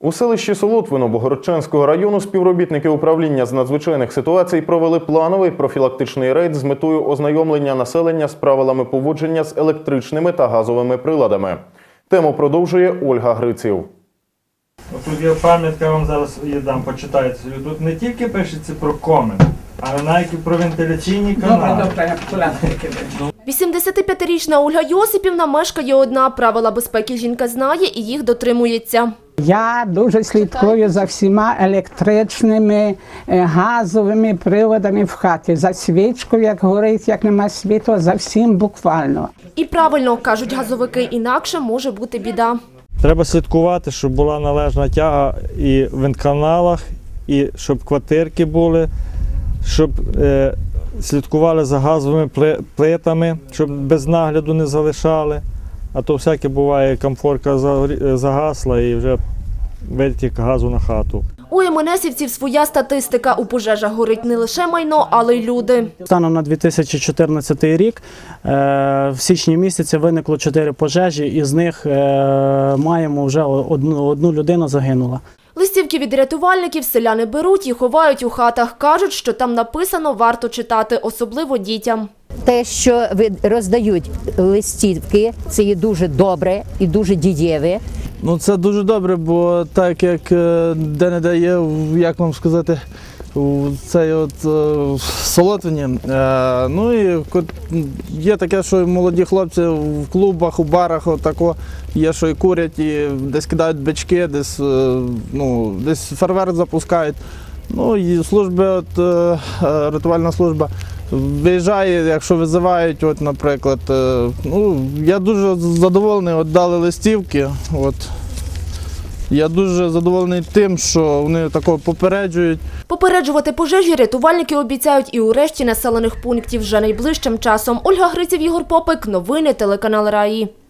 У селищі Солотвино Богородчанського району співробітники управління з надзвичайних ситуацій провели плановий профілактичний рейд з метою ознайомлення населення з правилами поводження з електричними та газовими приладами. Тему продовжує Ольга Гриців. Тут є пам'ятка, вам зараз її дам, почитайте. Тут не тільки пишеться про комен, але навіть і про вентиляційні канали. 85-річна Ольга Йосипівна мешкає одна. Правила безпеки жінка знає і їх дотримується. Я дуже слідкую за всіма електричними е, газовими приладами в хаті. За свічкою, як горить, як нема світла, за всім буквально. І правильно кажуть газовики, інакше може бути біда. Треба слідкувати, щоб була належна тяга і в вентканалах, і щоб квартирки були, щоб е, слідкували за газовими плитами, щоб без нагляду не залишали. А то всяке буває, комфорка загасла і вже витік газу на хату. У МНСівців своя статистика. У пожежах горить не лише майно, але й люди. Станом на 2014 рік е, в січні місяці виникло 4 пожежі, і з них е, маємо вже одну, одну людину загинула. Листівки від рятувальників селяни беруть і ховають у хатах. Кажуть, що там написано варто читати, особливо дітям. Те, що ви- роздають листівки, це є дуже добре і дуже дієве. Ну це дуже добре, бо так як де не дає, як вам сказати, цей от е, Солотвині. Е, ну і є таке, що молоді хлопці в клубах, у барах отако, є, що і курять, і десь кидають бички, десь, е, ну, десь фейерверк запускають. Ну і служби, от, е, е, рятувальна служба. Виїжджає, якщо визивають, от, наприклад, е, ну, я дуже задоволений, от дали листівки. От. Я дуже задоволений тим, що вони такого попереджують. Попереджувати пожежі рятувальники обіцяють і у решті населених пунктів вже найближчим часом. Ольга Гриців, Ігор Попик. Новини телеканал Раї.